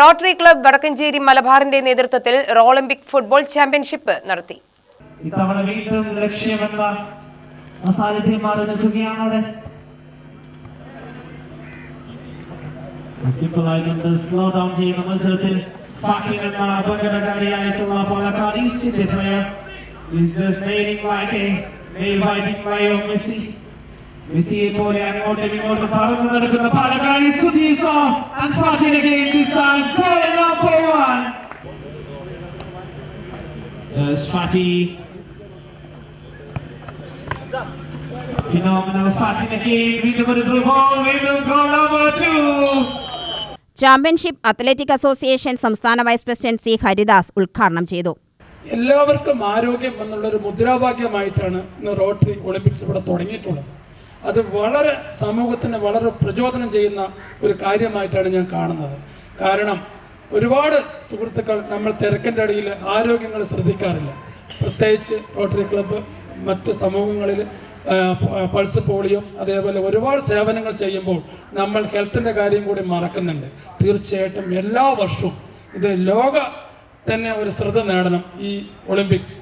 Rotary club Vadakkanchery മലബാറിന്റെ നേതൃത്വത്തിൽ Olympic football championship നടത്തി. ഇത്തവണ വീണ്ടും ലക്ഷ്യമെന്ന അസാന്നിധ്യം മാറി നിൽക്കുകയാണ് അവിടെ. സ്ലോ ഡൗൺ ചെയ്യുന്ന മത്സരത്തിൽ അപകടകാരിയായിട്ടുള്ള is just Messi. മെസ്സിയെ പോലെ അങ്ങോട്ടും ഇങ്ങോട്ടും പറന്നു നടക്കുന്ന Palakkad സുധീസോ this time goal number one. There's Fatty. Phenomenal Fatin again. വീണ്ടും ഒരു through ball. വീണ്ടും number two. Championship athletic association സംസ്ഥാന വൈസ് പ്രസിഡന്റ് സി ഹരിദാസ് ഉദ്ഘാടനം ചെയ്തു എല്ലാവർക്കും ആരോഗ്യം എന്നുള്ളൊരു മുദ്രാവാക്യമായിട്ടാണ് ഇന്ന് റോട്ടറി ഒളിമ്പിക്സ് ഇവിടെ തുടങ്ങിയിട്ടുള്ളത് അത് വളരെ സമൂഹത്തിന് വളരെ പ്രചോദനം ചെയ്യുന്ന ഒരു കാര്യമായിട്ടാണ് ഞാൻ കാണുന്നത്. കാരണം ഒരുപാട് സുഹൃത്തുക്കൾ നമ്മൾ തിരക്കിന്റെ അടിയിൽ ആരോഗ്യങ്ങൾ ശ്രദ്ധിക്കാറില്ല. പ്രത്യേകിച്ച് റോട്ടറി ക്ലബ്ബ് മറ്റ് സമൂഹങ്ങളിൽ പൾസ് പോളിയോ അതേപോലെ ഒരുപാട് സേവനങ്ങൾ ചെയ്യുമ്പോൾ നമ്മൾ ഹെൽത്തിന്റെ കാര്യം കൂടി മറക്കുന്നുണ്ട്. തീർച്ചയായിട്ടും എല്ലാ വർഷവും ഇത് ലോക തന്നെ ഒരു ശ്രദ്ധ നേടണം ഈ ഒളിമ്പിക്സ്.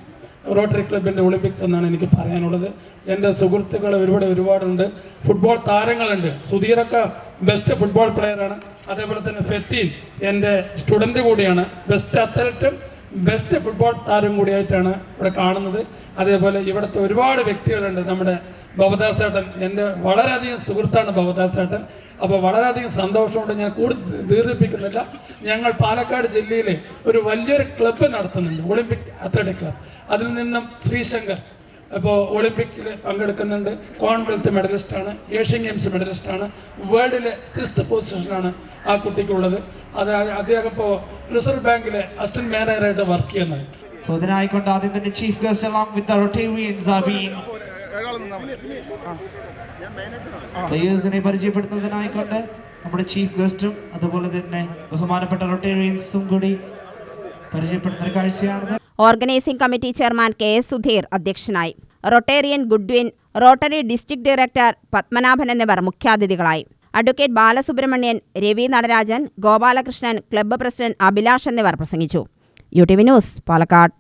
റോട്ടറി ക്ലബിന്റെ ഒളിമ്പിക്സ് എന്നാണ് എനിക്ക് പറയാനുള്ളത്. എന്റെ സുഹൃത്തുക്കൾ ഒരുപാട് ഒരുപാടുണ്ട്. ഫുട്ബോൾ താരങ്ങളുണ്ട്. സുധീറൊക്കെ ബെസ്റ്റ് ഫുട്ബോൾ പ്ലെയറാണ് അതേപോലെ തന്നെ ഫെത്തീൻ എന്റെ സ്റ്റുഡന്റ് കൂടിയാണ്. ബെസ്റ്റ് അത്ലറ്റും ബെസ്റ്റ് ഫുട്ബോൾ താരം കൂടിയായിട്ടാണ് ഇവിടെ കാണുന്നത്. അതേപോലെ ഇവിടുത്തെ ഒരുപാട് വ്യക്തികളുണ്ട്. നമ്മുടെ ഭവദാസേട്ടൻ എന്റെ വളരെയധികം സുഹൃത്താണ് ഭവദാസേട്ടൻ അപ്പോൾ വളരെയധികം സന്തോഷമുണ്ട്. ഞാൻ കൂടുതൽ ദീർഘിപ്പിക്കുന്നില്ല. ഞങ്ങൾ പാലക്കാട് ജില്ലയിലെ ഒരു വലിയൊരു ക്ലബ്ബ് നടത്തുന്നുണ്ട്. ഒളിമ്പിക് അത്ലറ്റിക് ക്ലബ്ബ് അതിൽ നിന്നും ശ്രീശങ്കർ ഇപ്പോൾ ഒളിമ്പിക്സിൽ പങ്കെടുക്കുന്നുണ്ട്. കോമൺവെൽത്ത് മെഡലിസ്റ്റാണ്. ഏഷ്യൻ ഗെയിംസ് മെഡലിസ്റ്റാണ്. വേൾഡിലെ സിക്സ്ത് പൊസിഷനാണ് ആ കുട്ടിക്കുള്ളത്. അത് അദ്ദേഹം ഇപ്പോൾ റിസർവ് ബാങ്കിലെ അസിസ്റ്റന്റ് മാനേജറായിട്ട് വർക്ക് ചെയ്യുന്നത്. So ആദ്യം തന്നെ chief guest along with the Rotarians are being പ്ലേയേഴ്സിനെ പരിചയപ്പെടുത്തുന്നതിനായിക്കൊണ്ട് നമ്മുടെ ചീഫ് ഗസ്റ്റും അതുപോലെ തന്നെ ബഹുമാനപ്പെട്ട റൊട്ടേറിയൻസും കൂടി പരിചയപ്പെടുത്തുന്ന ഒരു കാഴ്ചയാണിത്. Organising committee chairman K S Sudheer അധ്യക്ഷനായി. Rotarian Goodwin Rotary district director Padmanabhan എന്നിവർ മുഖ്യാതിഥികളായി. Advocate Balasubramanian Ravi Natarajan Gopalakrishnan club president Abhilash എന്നിവർ പ്രസംഗിച്ചു. U T V news Palakkad.